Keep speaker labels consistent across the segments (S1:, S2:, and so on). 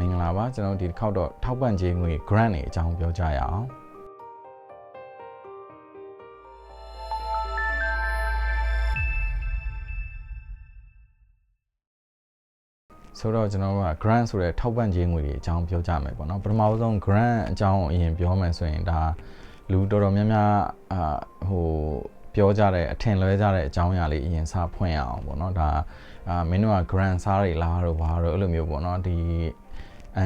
S1: မင်္ဂလာပါကျွန်တော်ဒီတစ်ခေါက်တော့ထောက်ပံ့ခြင်းငွေ grant တွေအကြောင်းပြောကြရအောင်ဆိုတော့ကျွန်တော်က grant ဆိုတဲ့ထောက်ပံ့ခြင်းငွေတွေအကြောင်းပြောကြမယ်ပေါ့နော်ပထမဆုံး grant အကြောင်းအရင်ပြောမယ်ဆိုရင်ဒါလူတော်တော်များများအာဟိုပြောကြတဲ့အထင်လွဲကြတဲ့အကြောင်းအရာလေးအရင်စဖွင့်ရအောင်ပေါ့နော်ဒါအာမင်းတို့က grant စားတွေလားတော့ဘာတော့အဲ့လိုမျိုးပေါ့နော်ဒီ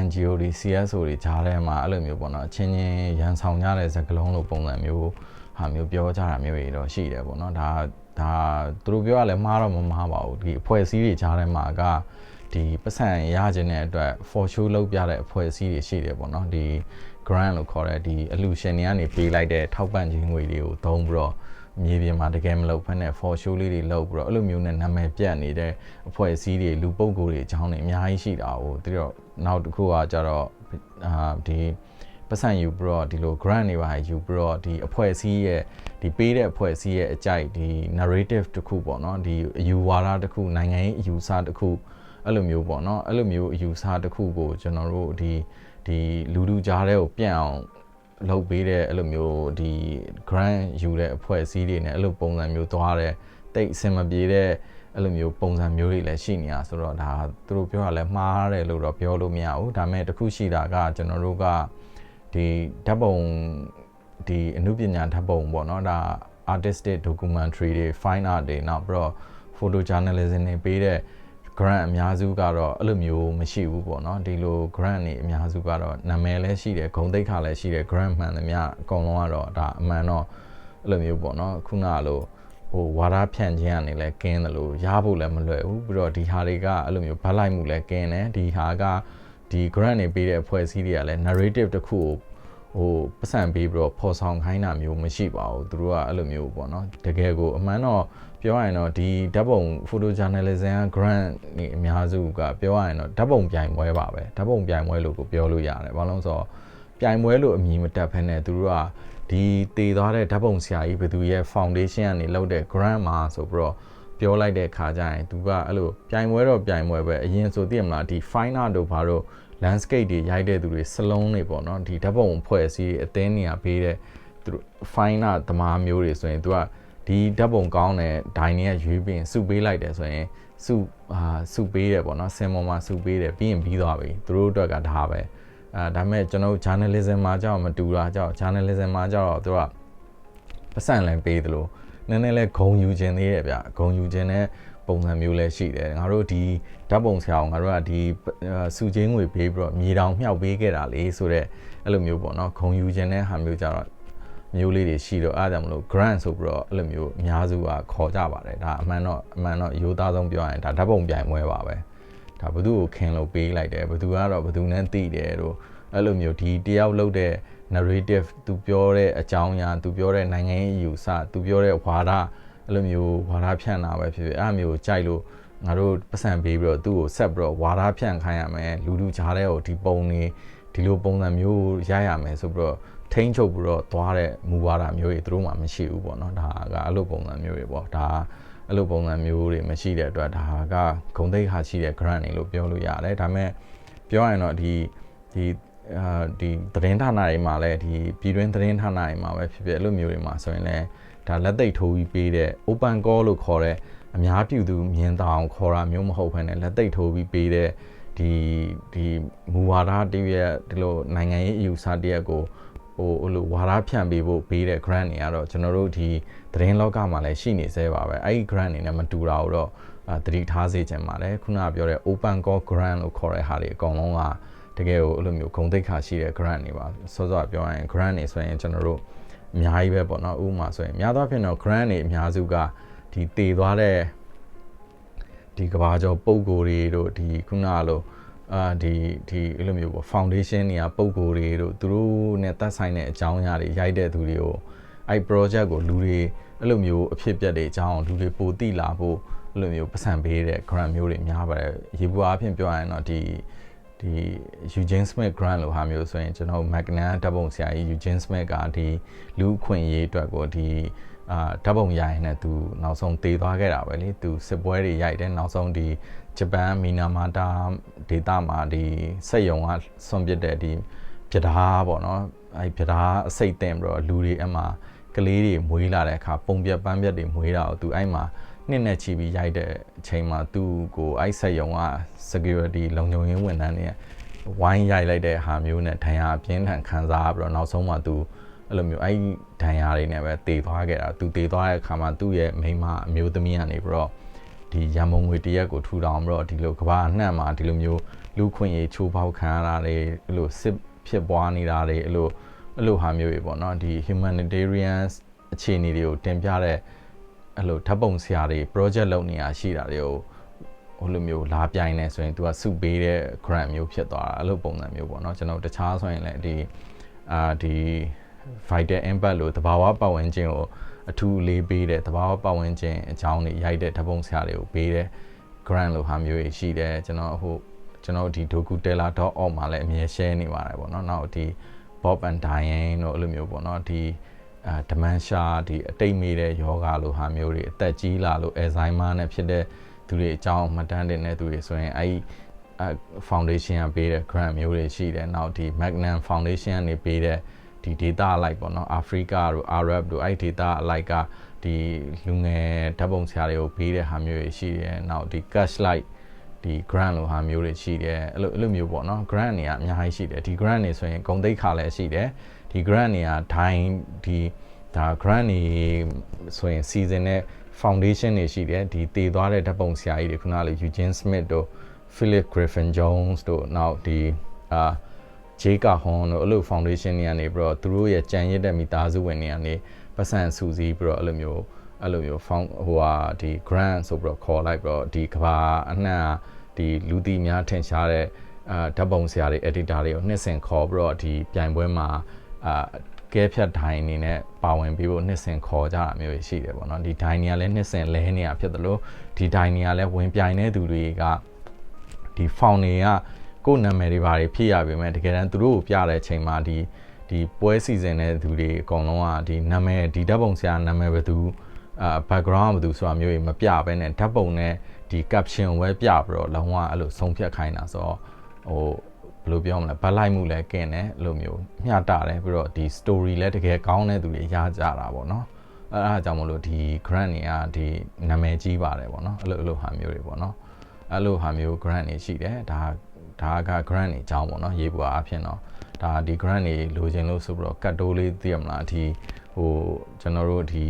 S1: NGO တွေ CSO တွေကြားထဲမှာအဲ့လိုမျိုးပေါ့နော်အချင်းချင်းရန်ဆောင်ကြတဲ့စကားလုံးလိုပုံစံမျိုးဟာမျိုးပြောကြတာမျိုးတွေတော့ရှိတယ်ပေါ့နော်ဒါဒါသူတို့ပြောရလဲမှားတော့မမှားပါဘူးဒီအဖွဲ့အစည်းတွေကြားထဲမှာကဒီပတ်စံရခြင်းတဲ့အတွက် for show လုပ်ပြတဲ့အဖွဲ့အစည်းတွေရှိတယ်ပေါ့နော်ဒီ grant လို့ခေါ်တဲ့ဒီအလူရှင်တွေကနေပေးလိုက်တဲ့ထောက်ပံ့ခြင်းငွေတွေကိုသုံးပြီးတော့ မြေပြင်မှာတကယ်မလုပ်ဖက်နဲ့ for show လေးတွေလုပ်ပြီးတော့အဲ့လိုမျိုးနဲ့နာမည်ပြတ်နေတဲ့အဖွဲ့အစည်းတွေလူပုဂ္ဂိုလ်တွေအကြောင်းတွေအများကြီးရှိတာဟိုပြီးတော့နောက်တစ်ခုကကြတော့အာဒီပတ်စံယူပြီးတော့ဒီလို grant တွေပါယူပြီးတော့ဒီအဖွဲ့အစည်းရဲ့ဒီပေးတဲ့အဖွဲ့အစည်းရဲ့အကြိုက်ဒီ narrative တစ်ခုပေါ့နော်ဒီအယူဝါဒတစ်ခုနိုင်ငံရေးအယူဆတစ်ခုအဲ့လိုမျိုးပေါ့နော်အဲ့လိုမျိုးအယူဆတစ်ခုကိုကျွန်တော်တို့ဒီဒီလူလူကြားထဲကိုပြန့်အောင် လုပ်ပေးတဲ့အဲ့လိုမျိုးဒီ grant ယူတဲ့အဖွဲ့အစည်းတွေနဲ့အဲ့လိုပုံစံမျိုးသွားတဲ့တိတ်အဆင်မပြေတဲ့အဲ့လိုမျိုးပုံစံမျိုးတွေလည်းရှိနေတာဆိုတော့ဒါသူတို့ပြောတာလည်းမှားတယ်လို့တော့ပြောလို့မရဘူးဒါပေမဲ့တခုရှိတာကကျွန်တော်တို့ကဒီဓာတ်ပုံဒီအမှုပညာဓာတ်ပုံပေါ့နော်ဒါ artistic documentary တွေ fine art တွေနောက်ပြီးတော့ photo journalism တွေပေးတဲ့ grant အများစုကတော့အဲ့လိုမျိုးမရှိဘူးပေါ့နော်ဒီလို grant တွေအများစုကတော့နာမည်လည်းရှိတယ်ဂုဏ်သိက္ခာလည်းရှိတယ် grant မှန်သမျှအကုန်လုံးကတော့ဒါအမှန်တော့အဲ့လိုမျိုးပေါ့နော်ခုနကလိုဟိုဝါဒဖြန့်ခြင်းကနေလည်းကင်းတယ်လို့ရဖို့လည်းမလွယ်ဘူးပြီးတော့ဒီဟာတွေကအဲ့လိုမျိုးဗတ်လိုက်မှုလည်းကင်းတယ်ဒီဟာကဒီ grant တွေပေးတဲ့အဖွဲ့အစည်းတွေကလည်း narrative တစ်ခုကိုဟိုပတ်စံပေးပြီးတော့ဖော်ဆောင်ခိုင်းတာမျိုးမရှိပါဘူးသူတို့ကအဲ့လိုမျိုးပေါ့နော်တကယ်ကိုအမှန်တော့ ပြောရရင်တော့ဒီဓာတ်ပုံ photo journalism က grant နေအများစုကပြောရရင်တော့ဓာတ်ပုံပြိုင်ပွဲပါပဲဓာတ်ပုံပြိုင်ပွဲလို့ကိုပြောလို့ရတယ်ဘာလို့လဲဆိုတော့ပြိုင်ပွဲလို့အမည်မတက်ဖ ೇನೆ သူတို့ကဒီတည်သွားတဲ့ဓာတ်ပုံဆရာကြီးဘယ်သူရဲ့ foundation ကနေလုပ်တဲ့ grant မှာဆိုပြီးတော့ပြောလိုက်တဲ့ခါကျရင်သူကအဲ့လိုပြိုင်ပွဲတော့ပြိုင်ပွဲပဲအရင်ဆိုသိရမလားဒီ fine art တို့ဘာတို့ landscape တွေရိုက်တဲ့သူတွေစလုံးတွေပေါ့နော်ဒီဓာတ်ပုံဖွဲ့စည်းအသင်းနေရာပေးတဲ့သူတို့ fine art သမားမျိုးတွေဆိုရင်သူက ဒီဓာတ်ပုံကောင်းတဲ့ဒိုင်တွေကရွေးပြီးစုပေးလိုက်တယ်ဆိုရင်စုအာစုပေးတယ်ပေါ့နော်စင်ပေါ်မှာစုပေးတယ်ပြီးရင်ပြီးသွားပြီသူတို့အတွက်ကဒါပဲအဲဒါပေမဲ့ကျွန်တော် journalism မှာကြောက်မတူတာကြောက် journalism မှာကြောက်သူကပတ်စံလည်းပေးသလိုနည်းနည်းလဲဂုံယူခြင်းသေးတယ်ဗျဂုံယူခြင်းနဲ့ပုံစံမျိုးလည်းရှိတယ်ငါတို့ဒီဓာတ်ပုံဆရာအောင်ငါတို့ကဒီစုချင်းငွေပေးပြီးတော့မြေတောင်မြှောက်ပေးခဲ့တာလေဆိုတော့အဲ့လိုမျိုးပေါ့နော်ဂုံယူခြင်းတဲ့ဟာမျိုးကြတော့ မျိုးလေးတွေရှိတော့အားကြောင့်မလို့ grant ဆိုပြီးတော့အဲ့လိုမျိုးအများစုကခေါ်ကြပါတယ်ဒါအမှန်တော့အမှန်တော့ရိုးသားဆုံးပြောရရင်ဒါဓာတ်ပုံပြိုင်ပွဲပါပဲဒါဘသူ့ကိုခင်လို့ပေးလိုက်တယ်ဘသူကတော့ဘသူနဲ့တိတယ်တို့အဲ့လိုမျိုးဒီတယောက်လုပ်တဲ့ narrative သူပြောတဲ့အကြောင်းအရာသူပြောတဲ့နိုင်ငံရေးအယူဆသူပြောတဲ့ဝါဒအဲ့လိုမျိုးဝါဒဖြန့်တာပဲဖြစ်ဖြစ်အဲ့လိုမျိုးကြိုက်လို့ငါတို့ပတ်စံပေးပြီးတော့သူ့ကိုဆက်ပြီးတော့ဝါဒဖြန့်ခိုင်းရမယ်လူလူကြားတဲ့ကိုဒီပုံနေဒီလိုပုံစံမျိုးရရမယ်ဆိုပြီးတော့ ထိန်းချုပ်ပြီးတော့သွားတဲ့မူဝါဒမျိုးတွေသူတို့မှမရှိဘူးပေါ့နော်ဒါကအဲ့လိုပုံစံမျိုးတွေပေါ့ဒါအဲ့လိုပုံစံမျိုးတွေမရှိတဲ့အတွက်ဒါကဂုံသိက္ခာရှိတဲ့ grant တွေလို့ပြောလို့ရတယ်ဒါပေမဲ့ပြောရရင်တော့ဒီဒီအာဒီသတင်းဌာနတွေမှာလည်းဒီပြည်တွင်းသတင်းဌာနတွေမှာပဲဖြစ်ဖြစ်အဲ့လိုမျိုးတွေမှာဆိုရင်လည်းဒါလက်သိပ်ထိုးပြီးပေးတဲ့ open call လို့ခေါ်တဲ့အများပြည်သူမြင်တောင်ခေါ်တာမျိုးမဟုတ်ဘဲနဲ့လက်သိပ်ထိုးပြီးပေးတဲ့ဒီဒီမူဝါဒတည်းရဲ့ဒီလိုနိုင်ငံရေးအယူဆတည်းကို ဟိုဟိုလိုဝါဒဖြန့်ပေးဖို့ပေးတဲ့ grant တွေကတော့ကျွန်တော်တို့ဒီသတင်းလောကမှာလည်းရှိနေသေးပါပဲအဲ့ဒီ grant တွေနဲ့မတူတာတော့သတိထားစေချင်ပါတယ်ခုနကပြောတဲ့ open call grant လို့ခေါ်တဲ့ဟာတွေအကုန်လုံးကတကယ်ကိုအဲ့လိုမျိုးဂုံတိတ်ခါရှိတဲ့ grant တွေပါစောစောပြောရရင် grant တွေဆိုရင်ကျွန်တော်တို့အများကြီးပဲပေါ့နော်ဥပမာဆိုရင်များသောအားဖြင့်တော့ grant တွေအများစုကဒီတည်သွားတဲ့ဒီကဘာကျော်ပုံကိုယ်တွေတို့ဒီခုနကလို အာဒီဒီအဲ့လိုမျိုးပေါ့ foundation တွေကပုံကိုယ်တွေတို့သူတို့နဲ့သက်ဆိုင်တဲ့အကြောင်းအရာတွေရိုက်တဲ့သူတွေကိုအဲ့ project ကိုလူတွေအဲ့လိုမျိုးအဖြစ်ပြက်တွေအကြောင်းလူတွေပိုသိလာဖို့အဲ့လိုမျိုးပတ်စံပေးတဲ့ grant မျိုးတွေများပါတယ်ရေပူအားဖြင့်ပြောရရင်တော့ဒီဒီ Eugene Smith grant လို့ဟာမျိုးဆိုရင်ကျွန်တော် Magna ဓာတ်ပုံဆရာကြီး Eugene Smith ကဒီလူခွင့်ရေးအတွက်ကိုဒီအာဓာတ်ပုံရိုက်နေသူနောက်ဆုံးတည်သွားခဲ့တာပဲလေသူစစ်ပွဲတွေရိုက်တယ်နောက်ဆုံးဒီ ဂျပန်မီနာမာတာဒေတာမှာဒီစက်ယုံကဆွန်ပစ်တဲ့ဒီပြဓာပေါ့နော်အဲပြဓာအစိတ်တင်ပြီးတော့လူတွေအမှကလေးတွေမွေးလာတဲ့အခါပုံပြပန်းပြက်တွေမွေးတာကိုသူအဲ့မှာနှစ်နဲ့ချီပြီးရိုက်တဲ့အချိန်မှာသူ့ကိုအဲ့ဆက်ယုံက security လုံခြုံရေးဝန်ထမ်းတွေဝိုင်းရိုက်လိုက်တဲ့ဟာမျိုးနဲ့ဒဏ်ရာအပြင်းထန်ခံစားပြီးတော့နောက်ဆုံးမှသူအဲ့လိုမျိုးအဲ့ဒဏ်ရာတွေနဲ့ပဲတည်သွားခဲ့တာသူတည်သွားတဲ့အခါမှာသူ့ရဲ့မိန်းမအမျိုးသမီးကနေပြီးတော့ ဒီရန်မုံငွေတရက်ကိုထူထောင်ပြီးတော့ဒီလိုကဘာအနှံ့မှာဒီလိုမျိုးလူခွင့်ရေးချိုးဖောက်ခံရတာတွေအဲ့လိုစစ်ဖြစ်ပွားနေတာတွေအဲ့လိုအဲ့လိုဟာမျိုးတွေပေါ့နော်ဒီ humanitarian အခြေအနေတွေကိုတင်ပြတဲ့အဲ့လိုဓာတ်ပုံဆရာတွေ project လုပ်နေတာရှိတာတွေကိုဟိုလိုမျိုးလာပြိုင်နေဆိုရင် तू ကစုပေးတဲ့ grant မျိုးဖြစ်သွားတာအဲ့လိုပုံစံမျိုးပေါ့နော်ကျွန်တော်တခြားဆိုရင်လည်းဒီအာဒီ vital impact လို့တဘာဝပတ်ဝန်းကျင်ကို အထူးလေးပေးတဲ့တဘာဝပတ်ဝန်းကျင်အကြောင်းတွေရိုက်တဲ့ဓာတ်ပုံဆရာတွေကိုပေးတဲ့ grant လို့ဟာမျိုးရှိတယ်ကျွန်တော်ဟိုကျွန်တော်ဒီ dokutela.org မှာလည်းအမြဲ share နေပါတယ်ပေါ့နော်နောက်ဒီ Bob and Diane တို့အဲ့လိုမျိုးပေါ့နော်ဒီအာဒမန်ရှာဒီအတိတ်မေးတဲ့ယောဂလိုဟာမျိုးတွေအသက်ကြီးလာလို့အယ်ဇိုင်းမာနဲ့ဖြစ်တဲ့သူတွေအကြောင်းမှတ်တမ်းတင်တဲ့သူတွေဆိုရင်အဲ့အဲ foundation ကပေးတဲ့ grant မျိုးတွေရှိတယ်နောက်ဒီ Magnum Foundation ကနေပေးတဲ့ ဒီ data အလိုက်ပေါ့နော် Africa တို့ Arab တို့အဲ့ data အလိုက်ကဒီလူငယ်ဓာတ်ပုံဆရာတွေကိုပေးတဲ့ဟာမျိုးတွေရှိတယ်နောက်ဒီ cash light ဒီ grant လိုဟာမျိုးတွေရှိတယ်အဲ့လိုအဲ့လိုမျိုးပေါ့နော် grant တွေကအများကြီးရှိတယ်ဒီ grant တွေဆိုရင်ဂုံတိတ်ခါလည်းရှိတယ်ဒီ grant တွေကဒိုင်းဒီဒါ grant တွေဆိုရင် season နဲ့ foundation တွေရှိတယ်ဒီတည်သွားတဲ့ဓာတ်ပုံဆရာကြီးတွေခုနကလေ Eugene Smith တို့ Philip Griffin Jones တို့နောက်ဒီအာ Jake Horn တို့အဲ့လို foundation တွေကနေပြီးတော့သူတို့ရဲ့ကြံရစ်တဲ့မိသားစုဝင်တွေကနေပတ်စံစုစည်းပြီးတော့အဲ့လိုမျိုးအဲ့လိုမျိုး found ဟိုဟာဒီ grant ဆိုပြီးတော့ခေါ်လိုက်ပြီးတော့ဒီကဘာအနှံ့ဒီလူတီများထင်ရှားတဲ့အာဓာတ်ပုံဆရာတွေ editor တွေကိုနှစ်ဆင်ခေါ်ပြီးတော့ဒီပြိုင်ပွဲမှာအာကဲဖြတ်ဒိုင်အနေနဲ့ပါဝင်ပြီးဖို့နှစ်ဆင်ခေါ်ကြတာမျိုးရှိတယ်ပေါ့နော်ဒီဒိုင်နေကလည်းနှစ်ဆင်လဲနေရဖြစ်တယ်လို့ဒီဒိုင်နေကလည်းဝင်ပြိုင်တဲ့သူတွေကဒီ found တွေက ကိုယ်နာမည်တွေဘာတွေဖြည့်ရပြီမဲ့တကယ်တမ်းသူတို့ကိုပြတဲ့အချိန်မှာဒီဒီပွဲစီစဉ်တဲ့သူတွေအကုန်လုံးကဒီနာမည်ဒီဓာတ်ပုံဆရာနာမည်ဘယ်သူအာ background ဘယ်သူဆိုတာမျိုးတွေမပြဘဲနဲ့ဓာတ်ပုံနဲ့ဒီ caption ဝဲပြပြီးတော့လုံးဝအဲ့လိုဆုံးဖြတ်ခိုင်းတာဆိုတော့ဟိုဘယ်လိုပြောမလဲဗတ်လိုက်မှုလည်းကင်းတယ်အဲ့လိုမျိုးမျှတာတယ်ပြီးတော့ဒီ story လည်းတကယ်ကောင်းတဲ့သူတွေရကြတာပေါ့နော်အဲ့အားကြောင့်မလို့ဒီ grant တွေကဒီနာမည်ကြီးပါတယ်ပေါ့နော်အဲ့လိုအဲ့လိုဟာမျိုးတွေပေါ့နော်အဲ့လိုဟာမျိုး grant တွေရှိတယ်ဒါ ဒါက grant တွေအကြောင်းပေါ့နော်ရေးပွားအဖြစ်တော့ဒါဒီ grant တွေလိုချင်လို့ဆိုပြီးတော့ကတ်တိုးလေးသိရမလားဒီဟိုကျွန်တော်တို့ဒီ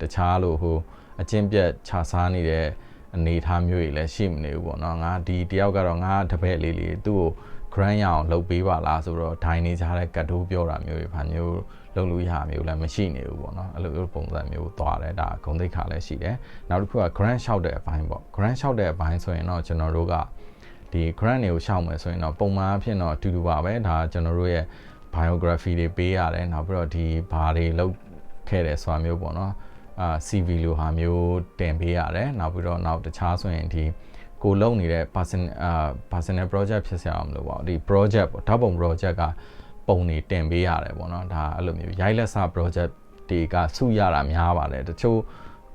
S1: တခြားလို့ဟိုအချင်းပြက်ခြာစားနေတဲ့အနေထားမျိုးတွေလည်းရှိမနေဘူးပေါ့နော်ငါဒီတယောက်ကတော့ငါတပည့်လေးလေးသူ့ကို grant ရအောင်လုပ်ပေးပါလားဆိုတော့ဒိုင်နေကြတဲ့ကတ်တိုးပြောတာမျိုးတွေဘာမျိုးလုပ်လို့ရမျိုးလည်းမရှိနေဘူးပေါ့နော်အဲ့လိုပုံစံမျိုးသွားတယ်ဒါဂုံတိတ်ခါလည်းရှိတယ်နောက်တစ်ခုက grant လျှောက်တဲ့အပိုင်းပေါ့ grant လျှောက်တဲ့အပိုင်းဆိုရင်တော့ကျွန်တော်တို့က ဒီ grant တွေကိုရှောက်မယ်ဆိုရင်တော့ပုံမှန်အဖြစ်တော့အတူတူပါပဲဒါကျွန်တော်တို့ရဲ့ biography တွေပေးရတယ်နောက်ပြီးတော့ဒီဘာတွေလုပ်ခဲ့တယ်ဆိုတာမျိုးပေါ့နော်အာ CV လိုဟာမျိုးတင်ပေးရတယ်နောက်ပြီးတော့နောက်တခြားဆိုရင်ဒီကိုလုပ်နေတဲ့ person အာ personal project ဖြစ်စရာမလိုပါဘူးဒီ project ပေါ့ဓာတ်ပုံ project ကပုံတွေတင်ပေးရတယ်ပေါ့နော်ဒါအဲ့လိုမျိုးရိုက်လက်စာ project တွေကစုရတာများပါတယ်တချို့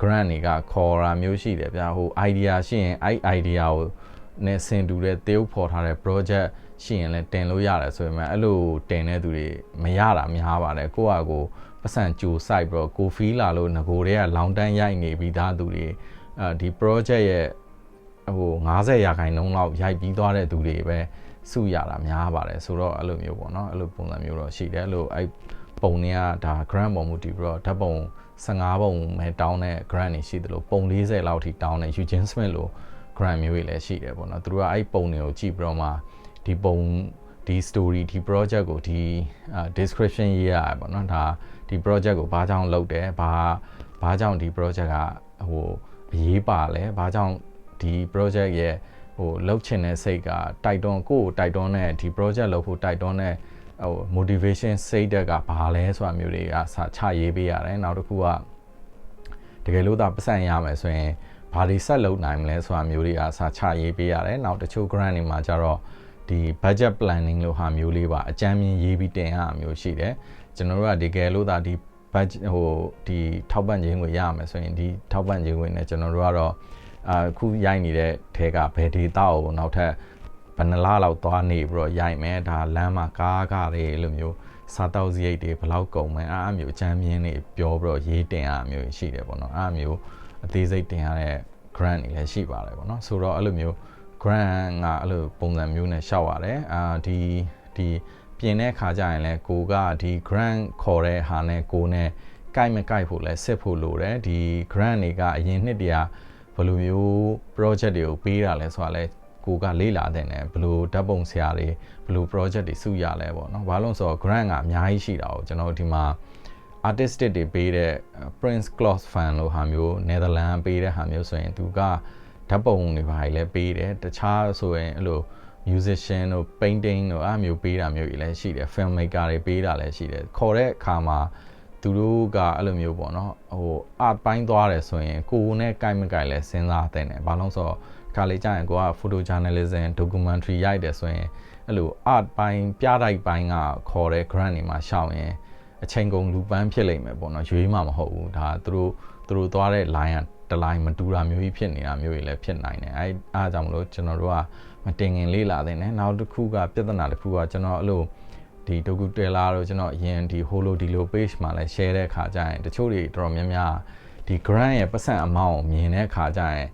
S1: grant တွေကခေါ်တာမျိုးရှိတယ်ဗျာဟို idea ရှိရင်အဲ့ idea ကို နဲ့ဆင်တူတဲ့တေးဥဖော်ထားတဲ့ project ရှိရင်လည်းတင်လို့ရတယ်ဆိုပေမဲ့အဲ့လိုတင်တဲ့သူတွေမရတာများပါတယ်ကိုယ့်ဟာကိုပတ်စံကြိုစိုက်ပြီးတော့ကိုဖီးလာလို့ငကိုတွေကလောင်တန်းရိုက်နေပြီးသားသူတွေအဲဒီ project ရဲ့ဟို90ရာခိုင်နှုန်းလောက်ရိုက်ပြီးသွားတဲ့သူတွေပဲစုရတာများပါတယ်ဆိုတော့အဲ့လိုမျိုးပေါ့နော်အဲ့လိုပုံစံမျိုးတော့ရှိတယ်အဲ့လိုအဲ့ပုံတွေကဒါ grant ပုံမူတည်ပြီးတော့ဓာတ်ပုံ15ပုံပဲတောင်းတဲ့ grant တွေရှိသလိုပုံ40လောက်ထိတောင်းတဲ့ Eugene Smith လို့ grant မျိုးတွေလည်းရှိတယ်ပေါ့နော်သူတို့ကအဲ့ပုံတွေကိုကြည့်ပြီးတော့မှဒီပုံဒီ story ဒီ project ကိုဒီ description ရေးရတယ်ပေါ့နော်ဒါဒီ project ကိုဘာကြောင့်လုပ်တယ်ဘာဘာကြောင့်ဒီ project ကဟိုအရေးပါလဲဘာကြောင့်ဒီ project ရဲ့ဟိုလှုပ်ချင်တဲ့စိတ်ကတိုက်တွန်းကိုယ်တိုက်တွန်းတဲ့ဒီ project လုပ်ဖို့တိုက်တွန်းတဲ့ဟို motivation စိတ်တက်ကဘာလဲဆိုတာမျိုးတွေကစာချရေးပေးရတယ်နောက်တစ်ခုကတကယ်လို့သာပတ်စံရမယ်ဆိုရင် ဘာတွေဆက်လုပ်နိုင်မလဲဆိုတာမျိုးတွေကစာချရေးပေးရတယ်နောက်တချို့ grant တွေမှာကျတော့ဒီ budget planning လို့ဟာမျိုးလေးပါအကြမ်းမြင်ရေးပြီးတင်ရမျိုးရှိတယ်ကျွန်တော်တို့ကဒီကယ်လို့သာဒီ budget ဟိုဒီထောက်ပံ့ခြင်းငွေရမယ်ဆိုရင်ဒီထောက်ပံ့ခြင်းငွေနဲ့ကျွန်တော်တို့ကတော့အာခုရိုက်နေတဲ့ထဲကဘယ်ဒေတာကိုနောက်ထပ်ဘယ်နှလလောက်သွားနေပြီးတော့ရိုက်မယ်ဒါလမ်းမှာကားကားတွေလိုမျိုးစားတောက်စရိတ်တွေဘယ်လောက်ကုန်မယ်အားအမျိုးအချမ်းမြင်းတွေပြောပြီးတော့ရေးတင်အားမျိုးရှိတယ်ပေါ့နော်အားမျိုး အသေးစိတ်တင်ရတဲ့ grant တွေလည်းရှိပါတယ်ပေါ့နော်ဆိုတော့အဲ့လိုမျိုး grant ကအဲ့လိုပုံစံမျိုးနဲ့ရှောက်ရတယ်အာဒီဒီပြင်တဲ့ခါကျရင်လဲကိုကဒီ grant ခေါ်တဲ့ဟာနဲ့ကိုနဲ့ကိုက်မကိုက်ဖို့လဲစစ်ဖို့လိုတယ်ဒီ grant တွေကအရင်နှစ်တည်းကဘယ်လိုမျိုး project တွေကိုပေးတာလဲဆိုတာလဲကိုကလေးလာတဲ့နဲ့ဘယ်လိုဓာတ်ပုံဆရာတွေဘယ်လို project တွေစုရလဲပေါ့နော်ဘာလို့ဆိုတော့ grant ကအများကြီးရှိတာကိုကျွန်တော်ဒီမှာ artistic တွေပေးတဲ့ Prince Claus fan လို့ဟာမျိုး Netherlands ပေးတဲ့ဟာမျိုးဆိုရင်သူကဓာတ်ပုံတွေပါလည်းပေးတယ်တခြားဆိုရင်အဲ့လို musician တို့ painting တို့အားမျိုးပေးတာမျိုးကြီးလည်းရှိတယ် film maker တွေပေးတာလည်းရှိတယ်ခေါ်တဲ့အခါမှာသူတို့ကအဲ့လိုမျိုးပေါ့နော်ဟို art ပိုင်းသွားတယ်ဆိုရင်ကိုယ်နဲ့ကိုက်မကိုက်လဲစဉ်းစားတဲ့တယ်ဘာလို့ဆိုတော့ခါလေးကြာရင်ကိုက photo journalism documentary ရိုက်တယ်ဆိုရင်အဲ့လို art ပိုင်းပြတိုက်ပိုင်းကခေါ်တဲ့ grant တွေမှာရှောက်ရင် အချိန်ကုန်လူပန်းဖြစ်လိမ့်မယ်ပေါ့နော်ရွေးမှမဟုတ်ဘူးဒါသူတို့သူတို့သွားတဲ့ line ကတ line မတူတာမျိုးကြီးဖြစ်နေတာမျိုးကြီးလည်းဖြစ်နိုင်တယ်အဲအားကြောင့်မလို့ကျွန်တော်တို့ကမတင်ငင်လေးလာတဲ့နဲ့နောက်တစ်ခုကပြဿနာတစ်ခုကကျွန်တော်အဲ့လိုဒီဒိုကူတယ်လာတော့ကျွန်တော်အရင်ဒီ holo ဒီလို page မှာလည်း share တဲ့အခါကျရင်တချို့တွေတော်တော်များများဒီ grant ရဲ့ပတ်စံအမောင်းကိုမြင်တဲ့အခါကျရင်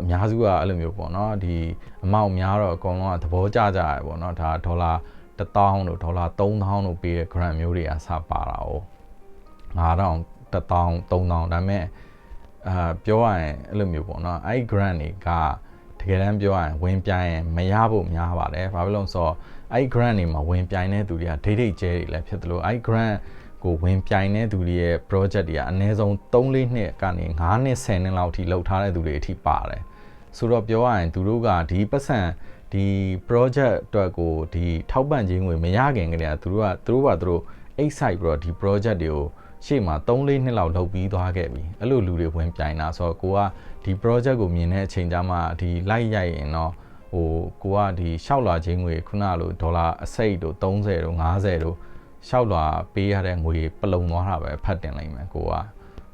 S1: အများစုကအဲ့လိုမျိုးပေါ့နော်ဒီအမောင်းများတော့အကုန်လုံးကသဘောကျကြရပေါ့နော်ဒါဒေါ်လာ 1000တို့ဒေါ်လာ3000တို့ပေးတဲ့ grant မျိုးတွေကစပါတာ哦9000 1000 3000ဒါပေမဲ့အာပြောရရင်အဲ့လိုမျိုးပေါ့နော်အဲ့ grant တွေကတကယ်တမ်းပြောရရင်ဝင်ပြိုင်ရင်မရဖို့များပါတယ်ဘာဖြစ်လို့ဆိုတော့အဲ့ grant တွေမှာဝင်ပြိုင်တဲ့သူတွေကဒိတ်ဒိတ်ကျဲတွေလည်းဖြစ်သလိုအဲ့ grant ကိုဝင်ပြိုင်တဲ့သူတွေရဲ့ project တွေကအနည်းဆုံး3-4နှစ်ကနေ9နှစ်10နှစ်လောက်ထိလှုပ်ထားတဲ့သူတွေအထိပါတယ်ဆိုတော့ပြောရရင်သူတို့ကဒီပတ်စံ ဒီ project အတွက်ကိုဒီထောက်ပံ့ခြင်းငွေမရခင်ကတည်းကသူတို့ကသူတို့ကသူတို့ excite ပြီးတော့ဒီ project တွေကိုရှေ့မှာ3-4နှစ်လောက်လုပ်ပြီးသွားခဲ့ပြီအဲ့လိုလူတွေဝင်ပြိုင်တာဆိုတော့ကိုကဒီ project ကိုမြင်တဲ့အချိန်ကျမှဒီ like ရိုက်ရင်တော့ဟိုကိုကဒီရှောက်လာခြင်းငွေခုနလိုဒေါ်လာအစိတ်တို့30တို့50တို့ရှောက်လာပေးရတဲ့ငွေပလုံသွားတာပဲဖတ်တင်လိုက်မယ်ကိုက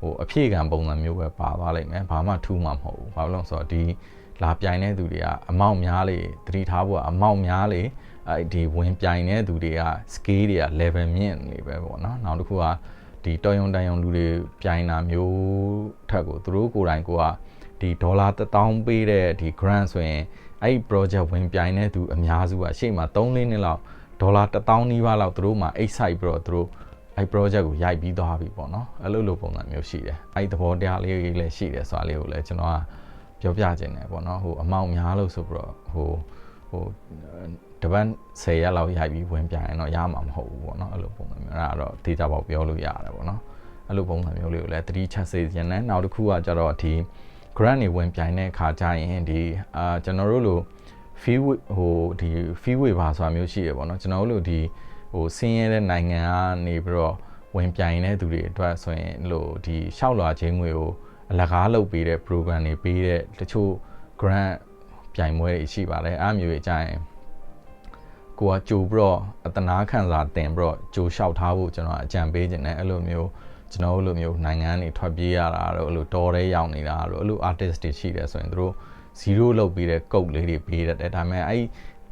S1: ဟိုအဖြည့်ခံပုံစံမျိုးပဲပါသွားလိုက်မယ်ဘာမှထူးမှာမဟုတ်ဘူးဘာလို့လဲဆိုတော့ဒီ လာပြိုင်တဲ့သူတွေကအမောက်များလေတတိထားဖို့ကအမောက်များလေအဲဒီဝင်ပြိုင်တဲ့သူတွေက scale တွေက level မြင့်နေပဲပေါ့နော်နောက်တစ်ခုကဒီတော်ရုံတန်ရုံလူတွေပြိုင်တာမျိုးထက်ကိုသူတို့ကိုယ်တိုင်ကိုကဒီဒေါ်လာ1000ပေးတဲ့ဒီ grant ဆိုရင်အဲ့ project ဝင်ပြိုင်တဲ့သူအများစုကရှေ့မှာ3-4နှစ်လောက်ဒေါ်လာ1000နီးပါးလောက်သူတို့မှာ excite ပြီးတော့သူတို့အဲ့ project ကိုရိုက်ပြီးသွားပြီပေါ့နော်အဲ့လိုလိုပုံစံမျိုးရှိတယ်အဲ့သဘောတရားလေးလည်းရှိတယ်ဆိုတာလေးကိုလည်းကျွန်တော်က ပြောပြခြင်းတယ်ပေါ့နော်ဟိုအမောက်များလို့ဆိုပြီးတော့ဟိုဟိုတပတ်10ရက်လောက်ရိုက်ပြီးဝင်ပြရင်တော့ရမှာမဟုတ်ဘူးပေါ့နော်အဲ့လိုပုံစံမျိုးအဲ့ဒါတော့တေချာပေါက်ပြောလို့ရတယ်ပေါ့နော်အဲ့လိုပုံစံမျိုးလေးကိုလည်းသတိချက်စေခြင်းနဲ့နောက်တစ်ခုကကျတော့ဒီ grant တွေဝင်ပြိုင်တဲ့အခါကျရင်ဒီအာကျွန်တော်တို့လို fee ဟိုဒီ fee waiver ဆိုတာမျိုးရှိရပေါ့နော်ကျွန်တော်တို့လိုဒီဟိုဆင်းရဲတဲ့နိုင်ငံကနေပြီးတော့ဝင်ပြိုင်တဲ့သူတွေအတွက်ဆိုရင်လို့ဒီလျှောက်လွှာချင်းငွေကို အလကားလုပ်ပေးတဲ့ program တွေပေးတဲ့တချို့ grant ပြိုင်ပွဲတွေရှိပါတယ်အားမျိုးကြီးအကြရင်ကိုကကြိုပြီးတော့အတနာခံစာတင်ပြီးတော့ကြိုလျှောက်ထားဖို့ကျွန်တော်အကြံပေးခြင်းနဲ့အဲ့လိုမျိုးကျွန်တော်တို့လိုမျိုးနိုင်ငံကနေထွက်ပြေးရတာတော့အဲ့လိုတော်ရဲရောက်နေတာတော့အဲ့လို artist တွေရှိတယ်ဆိုရင်တို့0လောက်ပြီးတဲ့ကုတ်လေးတွေပေးတယ်ဒါပေမဲ့အဲ့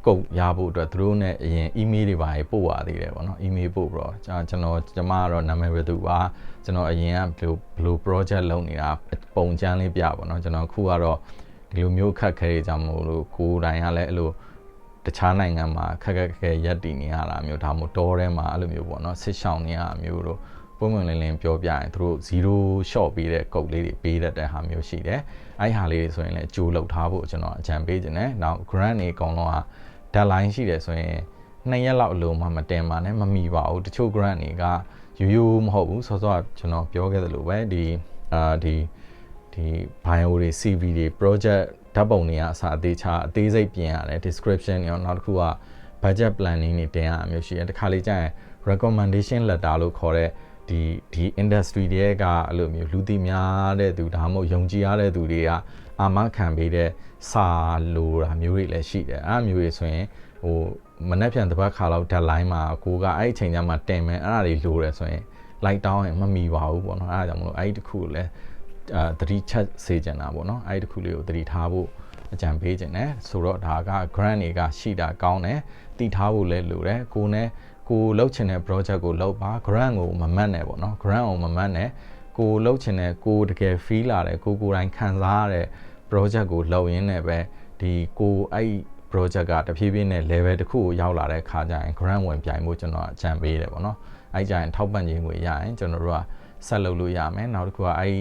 S1: ကုတ်ရဖို့အတွက်သူတို့ ਨੇ အရင် email တွေပါပို့ရသေးတယ်ပေါ့နော် email ပို့ပြီးတော့ကျွန်တော်ကျွန်မကတော့နာမည်ဘယ်သူပါကျွန်တော်အရင်ကဘယ်လိုဘယ်လို project လုပ်နေတာပုံချမ်းလေးပြပေါ့နော်ကျွန်တော်ခုကတော့ဒီလိုမျိုးခက်ခဲကြမို့လို့ကိုယ်တိုင်ကလည်းအဲ့လိုတခြားနိုင်ငံမှာခက်ခက်ခဲရက်တည်နေရတာမျိုးဒါမှမဟုတ်တောထဲမှာအဲ့လိုမျိုးပေါ့နော်ဆစ်ဆောင်နေရတာမျိုးတို့ပုံမှန်လင်းလင်းပြောပြရင်သူတို့0 shot ပေးတဲ့ကုတ်လေးတွေပေးတတ်တဲ့ဟာမျိုးရှိတယ်အဲ့ဟာလေးတွေဆိုရင်လည်းကြိုးလောက်ထားဖို့ကျွန်တော်အကြံပေးခြင်းနဲ့နောက် grant တွေအကုန်လုံးက deadline ရှိတယ်ဆိုရင်နှစ်ရက်လောက်အလုံးမှမတင်ပါနဲ့မမီပါဘူးတချို့ grant တွေကရိုးရိုးမဟုတ်ဘူးစောစောကကျွန်တော်ပြောခဲ့သလိုပဲဒီအာဒီဒီ bio တွေ CV တွေ project ဓာတ်ပုံတွေကအစားအသေးချာအသေးစိတ်ပြင်ရတယ် description ရောနောက်တစ်ခုက budget planning တွေတင်ရအမျိုးရှိတယ်တခါလေကြာရင် recommendation letter လို့ခေါ်တဲ့ဒီဒီ industry တွေကအဲ့လိုမျိုးလူသိများတဲ့သူဒါမှမဟုတ်ယုံကြည်ရတဲ့သူတွေက အာမခံပေးတဲ့စာလိုတာမျိုးတွေလည်းရှိတယ်အဲ့အမျိုးတွေဆိုရင်ဟိုမနေ့ပြန်တစ်ပတ်ခါလောက် deadline မှာကိုကအဲ့အချိန်ကျမှတင်မယ်အဲ့ဒါတွေလိုတယ်ဆိုရင်လိုက်တောင်းရင်မမီပါဘူးပေါ့နော်အဲ့ဒါကြောင့်မလို့အဲ့ဒီတစ်ခုလည်းအာသတိချက်စေချင်တာပေါ့နော်အဲ့ဒီတစ်ခုလေးကိုသတိထားဖို့အကြံပေးခြင်းနဲ့ဆိုတော့ဒါက grant တွေကရှိတာကောင်းတယ်တည်ထားဖို့လည်းလိုတယ်ကိုနဲ့ကိုလှုပ်ချင်တဲ့ project ကိုလှုပ်ပါ grant ကိုမမှတ်နဲ့ပေါ့နော် grant ကိုမမှတ်နဲ့ ကိုလှုပ်ချင်တဲ့ကိုတကယ် feel လာတယ်ကိုကိုယ်တိုင်ခံစားရတဲ့ project ကိုလှုပ်ရင်းနဲ့ပဲဒီကိုအဲ့ project ကတဖြည်းဖြည်းနဲ့ level တစ်ခုကိုရောက်လာတဲ့ခါကျရင် grant ဝင်ပြိုင်ဖို့ကျွန်တော်အကြံပေးတယ်ပေါ့နော်အဲ့ကြရင်ထောက်ပံ့ခြင်းငွေရရင်ကျွန်တော်တို့ကဆက်လုပ်လို့ရမယ်နောက်တစ်ခုကအဲ့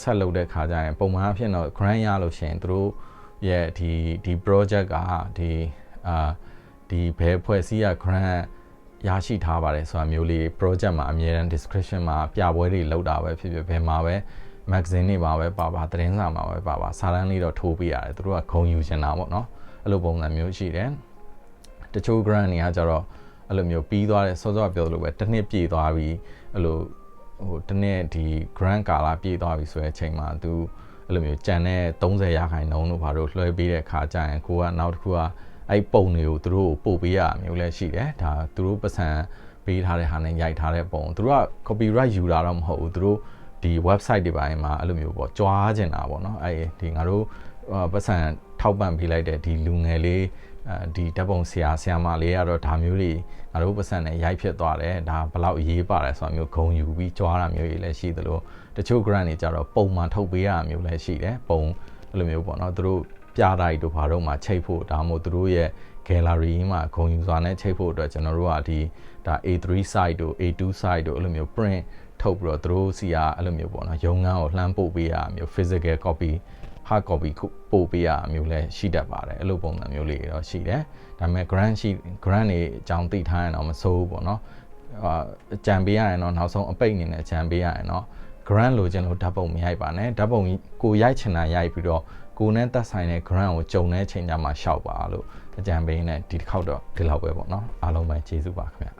S1: ဆက်လုပ်တဲ့ခါကျရင်ပုံမှန်အဖြစ်တော့ grant ရလို့ရှိရင်သူတို့ရဲ့ဒီဒီ project ကဒီအာဒီဘယ်ဖွဲ့စည်းရ grant ရရှိထားပါတယ်ဆိုတာမျိုးလေး project မှာအမြဲတမ်း description မှာပြပွဲတွေလောက်တာပဲဖြစ်ဖြစ်ဘယ်မှာပဲ magazine တွေမှာပဲပါပါသတင်းစာမှာပဲပါပါစာတမ်းလေးတော့ထိုးပေးရတယ်သူတို့ကဂုံယူချင်တာပေါ့နော်အဲ့လိုပုံစံမျိုးရှိတယ်တချို့ grant တွေကကြတော့အဲ့လိုမျိုးပြီးသွားတယ်စောစောပြောသလိုပဲတစ်နှစ်ပြည့်သွားပြီအဲ့လိုဟိုတစ်နှစ်ဒီ grant ကာလပြည့်သွားပြီဆိုတဲ့အချိန်မှာသူအဲ့လိုမျိုးကြံတဲ့30ရာခိုင်နှုန်းလို့ဘာလို့လွှဲပေးတဲ့ခါကျရင်ကိုကနောက်တစ်ခုက အဲ့ပုံတွေကိုသူတို့ပို့ပေးရမျိုးလည်းရှိတယ်ဒါသူတို့ပတ်စံပေးထားတဲ့ဟာနဲ့ရိုက်ထားတဲ့ပုံသူတို့က copyright ယူတာတော့မဟုတ်ဘူးသူတို့ဒီ website တွေပိုင်းမှာအဲ့လိုမျိုးပေါ့ကြွားကျင်တာပေါ့နော်အဲ့ဒီငါတို့ပတ်စံထောက်ပံ့ပေးလိုက်တဲ့ဒီလူငယ်လေးအဲဒီဓာတ်ပုံဆရာဆရာမလေးကတော့ဒါမျိုးတွေငါတို့ပတ်စံနဲ့ရိုက်ဖြစ်သွားတယ်ဒါဘလောက်အရေးပါတယ်ဆိုတာမျိုးဂုံယူပြီးကြွားတာမျိုးကြီးလည်းရှိသလိုတချို့ grant တွေကြတော့ပုံမှန်ထုတ်ပေးရတာမျိုးလည်းရှိတယ်ပုံအဲ့လိုမျိုးပေါ့နော်သူတို့ ပြတိုင်းတို့ဘာတော့မှချိတ်ဖို့ဒါမှမဟုတ်သူတို့ရဲ့ gallery မှာဂုံယူစွာနဲ့ချိတ်ဖို့အတွက်ကျွန်တော်တို့ကဒီဒါ A3 site တို့ A2 site တို့အဲ့လိုမျိုး print ထုတ်ပြီးတော့သူတို့စီကအဲ့လိုမျိုးပေါ့နော်ရုံငန်းကိုလှမ်းပို့ပေးရမျိုး physical copy hard copy ပို့ပေးရမျိုးလည်းရှိတတ်ပါတယ်အဲ့လိုပုံစံမျိုးလေးတော့ရှိတယ်ဒါပေမဲ့ grant ရှိ grant တွေအကြောင်းသိထားရင်တော့မစိုးဘူးပေါ့နော်အာအကြံပေးရရင်တော့နောက်ဆုံးအပိတ်အနေနဲ့အကြံပေးရရင်တော့ grant လိုချင်လို့ဓာတ်ပုံမရိုက်ပါနဲ့ဓာတ်ပုံကိုရိုက်ချင်တာရိုက်ပြီးတော့ ကိုနဲ့သက်ဆိုင်တဲ့ grant ကိုကြုံတဲ့ချိန်ကျမှရှောက်ပါလို့အကြံပေးနေဒီတစ်ခေါက်တော့ဒီလောက်ပဲပေါ့နော်အားလုံးပဲကျေးဇူးပါခင်ဗျ